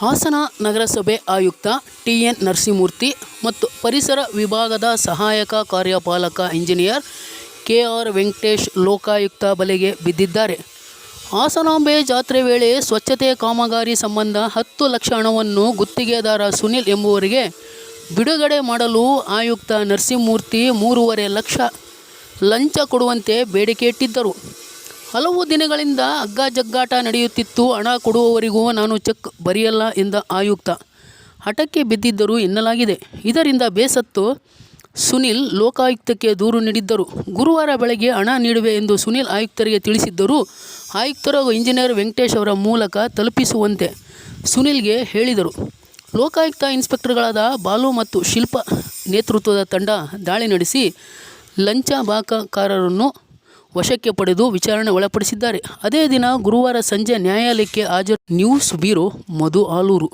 ಹಾಸನ ನಗರಸಭೆ ಆಯುಕ್ತ T N Narasimhamurthy ಮತ್ತು ಪರಿಸರ ವಿಭಾಗದ ಸಹಾಯಕ ಕಾರ್ಯಪಾಲಕ engineer K R Venkatesh Lokayukta ಬಲೆಗೆ ಬಿದ್ದಿದ್ದಾರೆ. ಹಾಸನಾಂಬೆ ಜಾತ್ರೆ ವೇಳೆ ಸ್ವಚ್ಛತೆ ಕಾಮಗಾರಿ ಸಂಬಂಧ ಹತ್ತು ಲಕ್ಷ ಹಣವನ್ನು ಗುತ್ತಿಗೆದಾರ ಸುನಿಲ್ ಎಂಬುವರಿಗೆ ಬಿಡುಗಡೆ ಮಾಡಲು ಆಯುಕ್ತ ನರಸಿಂಹಮೂರ್ತಿ ಮೂರುವರೆ ಲಕ್ಷ ಲಂಚ ಕೊಡುವಂತೆ ಬೇಡಿಕೆ ಇಟ್ಟಿದ್ದರು. ಹಲವು ದಿನಗಳಿಂದ ಹಗ್ಗ ಜಗ್ಗಾಟ ನಡೆಯುತ್ತಿತ್ತು. ಹಣ ಕೊಡುವವರಿಗೂ ನಾನು ಚೆಕ್ ಬರೆಯಲ್ಲ ಎಂದ ಆಯುಕ್ತ. ಹಠಕ್ಕೆ ಬಿದ್ದಿದ್ದರು ಎನ್ನಲಾಗಿದೆ. ಇದರಿಂದ ಬೇಸತ್ತು ಸುನಿಲ್ ಲೋಕಾಯುಕ್ತಕ್ಕೆ ದೂರು ನೀಡಿದ್ದರು. ಗುರುವಾರ ಬೆಳಗ್ಗೆ ಹಣ ನೀಡುವೆ ಎಂದು ಸುನಿಲ್ ಆಯುಕ್ತರಿಗೆ ತಿಳಿಸಿದ್ದರು. ಆಯುಕ್ತರು ಹಾಗೂ ಇಂಜಿನಿಯರ್ ವೆಂಕಟೇಶ್ ಅವರ ಮೂಲಕ ತಲುಪಿಸುವಂತೆ ಸುನಿಲ್ಗೆ ಹೇಳಿದರು. ಲೋಕಾಯುಕ್ತ ಇನ್ಸ್ಪೆಕ್ಟರ್ಗಳಾದ ಬಾಲು ಮತ್ತು ಶಿಲ್ಪ ನೇತೃತ್ವದ ತಂಡ ದಾಳಿ ನಡೆಸಿ ಲಂಚ ಬಾಕಕಾರರನ್ನು ವಶಕ್ಕೆ ಪಡೆದು ವಿಚಾರಣೆ ಒಳಪಡಿಸಿದ್ದಾರೆ. ಅದೇ ದಿನ ಗುರುವಾರ ಸಂಜೆ ನ್ಯಾಯಾಲಯಕ್ಕೆ ಹಾಜರು ನ್ಯೂಸ್ ಬ್ಯೂರೋ ಮಧು ಆಲೂರು.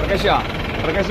ಪ್ರಕಾಶ ಪ್ರಕಾಶ.